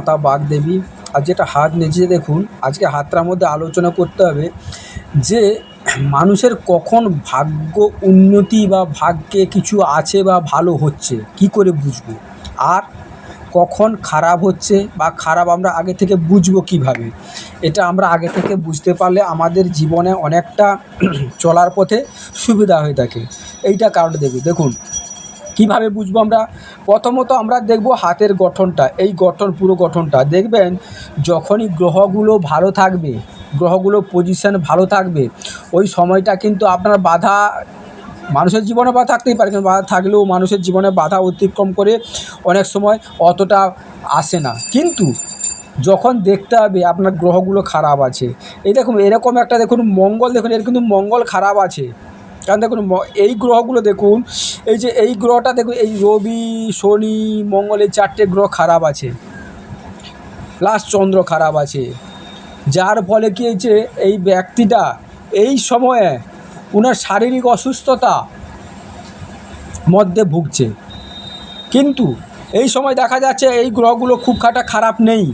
মাতা বাগদেবী। আর যেটা হাত নিচে দেখুন, আজকে হাতটার মধ্যে আলোচনা করতে হবে যে মানুষের কখন ভাগ্য উন্নতি বা ভাগ্যে কিছু আছে বা ভালো হচ্ছে, কী করে বুঝব? আর কখন খারাপ হচ্ছে বা খারাপ আমরা আগে থেকে বুঝব কীভাবে? এটা আমরা আগে থেকে বুঝতে পারলে আমাদের জীবনে অনেকটা চলার পথে সুবিধা হয়ে থাকে। এইটা কারণ দেখুন দেখুন কীভাবে বুঝব আমরা? প্রথমত আমরা দেখব হাতের গঠনটা, এই গঠন, পুরো গঠনটা। দেখবেন, যখনই গ্রহগুলো ভালো থাকবে, গ্রহগুলো পজিশন ভালো থাকবে, ওই সময়টা কিন্তু আপনার বাধা, মানুষের জীবনে বাধা থাকতেই পারে, কিন্তু বাধা থাকলেও মানুষের জীবনে বাধা অতিক্রম করে অনেক সময় অতটা আসে না। কিন্তু, যখন দেখতে হবে আপনার গ্রহগুলো খারাপ আছে, এই দেখুন, এরকম একটা দেখুন, মঙ্গল দেখুন, এর কিন্তু মঙ্গল খারাপ আছে। কারণ দেখুন এই গ্রহগুলো দেখুন, এই যে এই গ্রহটা দেখুন, এই রবি, শনি, মঙ্গল, এই চারটে গ্রহ খারাপ আছে। প্লাস চন্দ্র খারাপ আছে। যার ফলে কী হয়েছে, এই ব্যক্তিটা এই সময়ে ওনার শারীরিক অসুস্থতা মধ্যে ভুগছে। কিন্তু এই সময় দেখা যাচ্ছে, এই গ্রহগুলো খুব খাটা খারাপ নেই।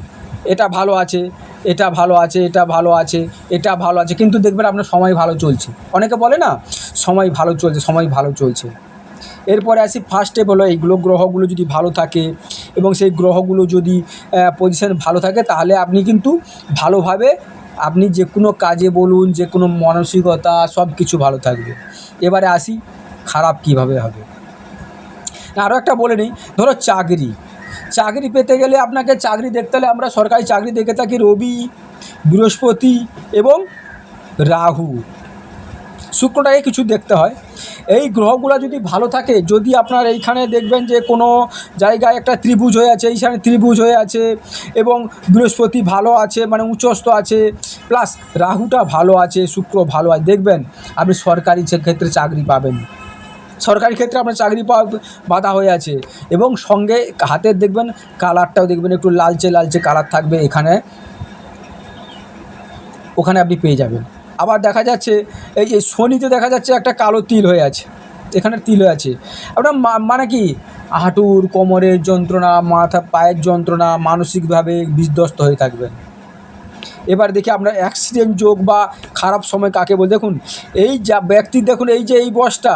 এটা ভালো আছে, এটা ভালো আছে, এটা ভালো আছে, এটা ভালো আছে। কিন্তু দেখবেন, আপনার সময় ভালো চলছে। অনেকে বলে না সময় ভালো চলছে, সময় ভালো চলছে। এরপরে আসি ফার্স্ট হলো এইগুলো গ্রহগুলো যদি ভালো থাকে এবং সেই গ্রহগুলো যদি পজিশন ভালো থাকে তাহলে আপনি কিন্তু ভালোভাবে আপনি যে কোনো কাজে বলুন যে কোনো মানসিকতা সব কিছু ভালো থাকবে। এবারে আসি খারাপ কীভাবে হবে। আরও একটা বলে নিই, ধরো চাকরি। চাকরি পেতে গেলে আপনাকে চাকরি দেখতে হলে আমরা সরকারি চাকরি দেখে থাকি রবি, বৃহস্পতি এবং রাহু। শুক্রটাকে কিছু দেখতে হয়। এই গ্রহগুলো যদি ভালো থাকে, যদি আপনার এইখানে দেখবেন যে কোনো জায়গায় একটা ত্রিভুজ হয়ে আছে, এইখানে ত্রিভুজ হয়ে আছে এবং বৃহস্পতি ভালো আছে মানে উচ্চস্থ আছে, প্লাস রাহুটা ভালো আছে, শুক্র ভালো আছে, দেখবেন আপনি সরকারি ক্ষেত্রে চাকরি পাবেন। সরকারি ক্ষেত্রে আপনার চাকরি পাওয়া বাধা হয়ে আছে এবং সঙ্গে হাতের দেখবেন কালারটাও দেখবেন একটু লালচে লালচে কালার থাকবে এখানে। ওখানে আপনি পেয়ে যাবেন। আবার দেখা যাচ্ছে, এই যে শনিতে দেখা যাচ্ছে একটা কালো তিল হয়ে আছে, এখানে তিল হয়ে আছে। আপনার মানে কি? হাঁটুর কোমরের যন্ত্রণা, মাথা, পায়ের যন্ত্রণা, মানসিকভাবে বিধ্বস্ত হয়ে থাকবেন এবার দেখি আমরা অ্যাক্সিডেন্ট যোগ বা খারাপ সময় কাকে বল। দেখুন, এই যা ব্যক্তি, দেখুন, এই যে এই বয়সটা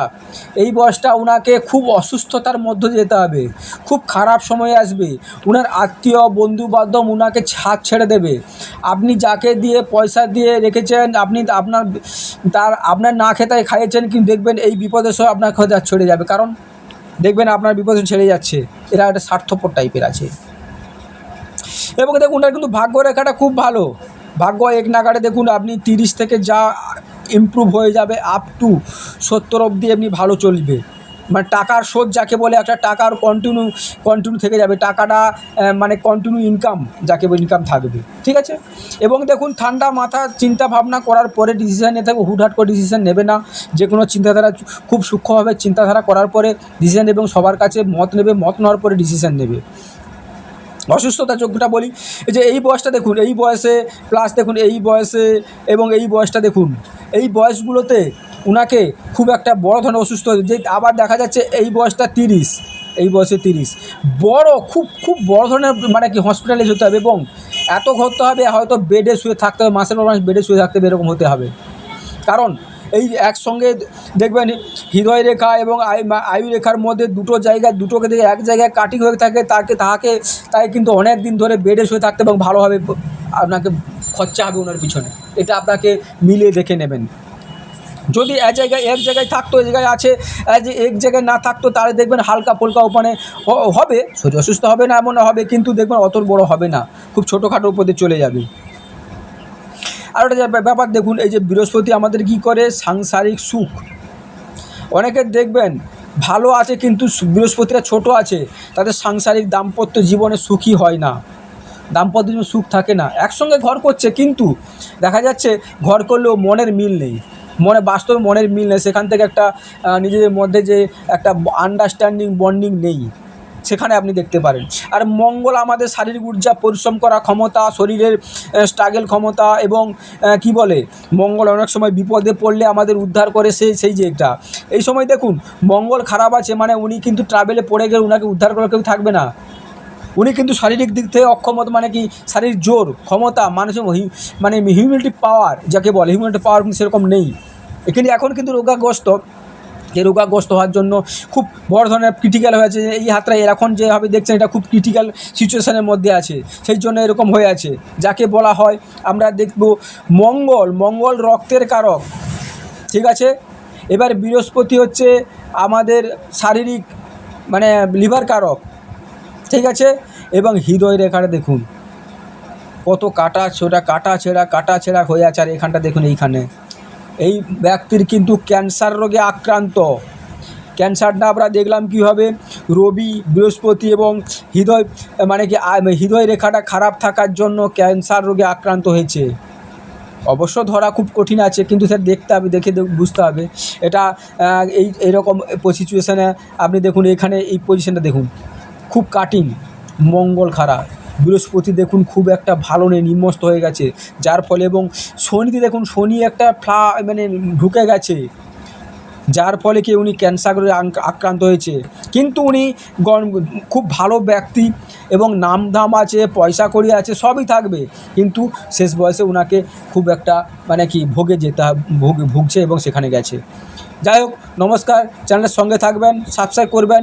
এই বয়সটা ওনাকে খুব অসুস্থতার মধ্য যেতে হবে। খুব খারাপ সময় আসবে। ওনার আত্মীয় বন্ধু বান্ধব ওনাকে ছাদ ছেড়ে দেবে। আপনি যাকে দিয়ে পয়সা দিয়ে রেখেছেন, আপনি আপনার, তার, আপনার না খেতায় খাইয়েছেন, কিন্তু দেখবেন এই বিপদের সময় আপনার খোঁজা ছেড়ে যাবে। কারণ দেখবেন আপনার বিপদ ছেড়ে যাচ্ছে। এরা একটা স্বার্থপর টাইপের আছে। এবং দেখুন ওনার কিন্তু ভাগ্য রেখাটা খুব ভালো। ভাগ্য এক নাগারে দেখুন, আপনি তিরিশ থেকে যা ইমপ্রুভ হয়ে যাবে আপ টু সত্তর অবধি এমনি ভালো চলবে। মানে টাকার শোধ যাকে বলে, একটা টাকার কন্টিনিউ কন্টিনিউ থেকে যাবে। টাকাটা মানে কন্টিনিউ ইনকাম যাকে ইনকাম থাকবে। ঠিক আছে? এবং দেখুন, ঠান্ডা মাথা চিন্তা ভাবনা করার পরে ডিসিশান নিতে থাকবে হুটহাট করে ডিসিশান নেবে না। যে কোনো চিন্তাধারা খুব সূক্ষ্মভাবে চিন্তাধারা করার পরে ডিসিশান এবং সবার কাছে মত নেবে। মত নেওয়ার পরে ডিসিশান নেবে। অসুস্থতা যোগ্যটা বলি যে এই বয়সটা দেখুন, এই বয়সে প্লাস দেখুন, এই বয়সে এবং এই বয়সটা দেখুন, এই বয়সগুলোতে উনাকে খুব একটা বড় ধরনের অসুস্থ, যে আবার দেখা যাচ্ছে এই বয়সটা তিরিশ, এই বয়সে তিরিশ। বড়, খুব খুব বড় ধরনের মানে কি হসপিটালে যেতে হবে এবং এত করতে হবে, হয়তো বেডে শুয়ে থাকতে হবে মাসের পর মাস বেডে শুয়ে থাকতে হবে, এরকম হতে হবে। কারণ এই একসঙ্গে দেখবেন হৃদয় রেখা এবং আয়ু রেখার মধ্যে দুটো জায়গায় দুটোকে দেখে এক জায়গায় কাটিং হয়ে থাকে, তাকে তাকে, তাই কিন্তু অনেক দিন ধরে বেডে শুয়ে থাকতে এবং ভালোভাবে আপনাকে খরচা হবে ওনার পিছনে। এটা আপনাকে মিলে দেখে নেবেন। যদি এক জায়গায় এক জায়গায় থাকতো, এক জায়গায় আছে এক যে- এক জায়গায় না থাকতো, তাহলে দেখবেন হালকা ফুলকা ওখানে হ- হবে, শরীর অসুস্থ হবে না এমন হবে, কিন্তু দেখবেন অত বড় হবে না। খুব ছোটোখাটো উপরে চলে যাবে। আর একটা ব্যাপার দেখুন, এই যে বৃহস্পতি আমাদের কি করে? সাংসারিক সুখ। অনেকের দেখবেন, ভালো আছে কিন্তু বৃহস্পতিরা ছোট আছে, তাদের সাংসারিক দাম্পত্য জীবনে সুখী হয় না। দাম্পত্য জীবনে সুখ থাকে না। একসঙ্গে ঘর করছে, কিন্তু দেখা যাচ্ছে ঘর করলেও মনের মিল নেই। মনে বাস্তব মনের মিল নেই। সেখান থেকে একটা নিজেদের মধ্যে যে একটা আন্ডারস্ট্যান্ডিং বন্ডিং নেই। সেখানে আপনি দেখতে পারেন। আর মঙ্গল আমাদের শারীরিক ঊর্জা, পরিশ্রম করা ক্ষমতা, শরীরের স্ট্রাগল ক্ষমতা এবং কি বলে, মঙ্গল অনেক সময় বিপদে পড়লে আমাদের উদ্ধার করে সেই সেই যে এটা এই সময় দেখুন, মঙ্গল খারাপ আছে মানে উনি কিন্তু ট্রাভেলে পড়ে গেলে উনাকে উদ্ধার করার কেউ থাকবে না। উনি কিন্তু শারীরিক দিক থেকে অক্ষমতা মানে কি, শারীরিক জোর, ক্ষমতা মানুষের মানে হিউম্যানিটি পাওয়ার যাকে বলে হিউম্যানিটি পাওয়ার কিন্তু সেরকম নেই। এখানে এখন কিন্তু রোগাগ্রস্ত। যে রোগাগ্রস্ত হওয়ার জন্য খুব বড় ধরনের ক্রিটিক্যাল হয়েছে। এই হাতটা এখন যেভাবে দেখছেন, এটা খুব ক্রিটিক্যাল সিচুয়েশানের মধ্যে আছে। সেই জন্য এরকম হয়ে আছে। যাকে বলা হয়, আমরা দেখব মঙ্গল মঙ্গল রক্তের কারক। ঠিক আছে? এবার বৃহস্পতি হচ্ছে আমাদের শারীরিক মানে লিভার কারক। ঠিক আছে? এবং হৃদয় রেখাটা দেখুন। কত কাটা ছোটা, কাটা ছেঁড়া কাটা ছেঁড়া হয়ে আছে। আর এখানটা দেখুন, এইখানে। এই ব্যক্তির কিন্তু ক্যান্সার রোগে আক্রান্ত। ক্যান্সারটা আমরা দেখলাম কীভাবে? রবি, বৃহস্পতি এবং হৃদয় মানে কি হৃদয় রেখাটা খারাপ থাকার জন্য ক্যান্সার রোগে আক্রান্ত হয়েছে। অবশ্য ধরা খুব কঠিন আছে, কিন্তু স্যার দেখতে হবে, দেখে বুঝতে হবে। এটা এই, এরকম সিচুয়েশানে আপনি দেখুন, এখানে এই পজিশনটা দেখুন। খুব কাটিং, মঙ্গল খারাপ। বৃহস্পতি দেখুন খুব একটা ভালো নেই, নিম্নস্ত হয়ে গেছে। যার ফলে এবং শনিতে দেখুন, শনি একটা ফ্লা মানে ঢুকে গেছে। যার ফলে কি উনি ক্যান্সার আক্রান্ত হয়েছে। কিন্তু উনি খুব ভালো ব্যক্তি এবং নামধাম আছে, পয়সা কড়ি আছে, সবই থাকবে। কিন্তু শেষ বয়সে ওনাকে খুব একটা মানে কি, ভোগে যেতে ভুগছে এবং সেখানে গেছে। যাই হোক, নমস্কার, চ্যানেলের সঙ্গে থাকবেন, সাবস্ক্রাইব করবেন।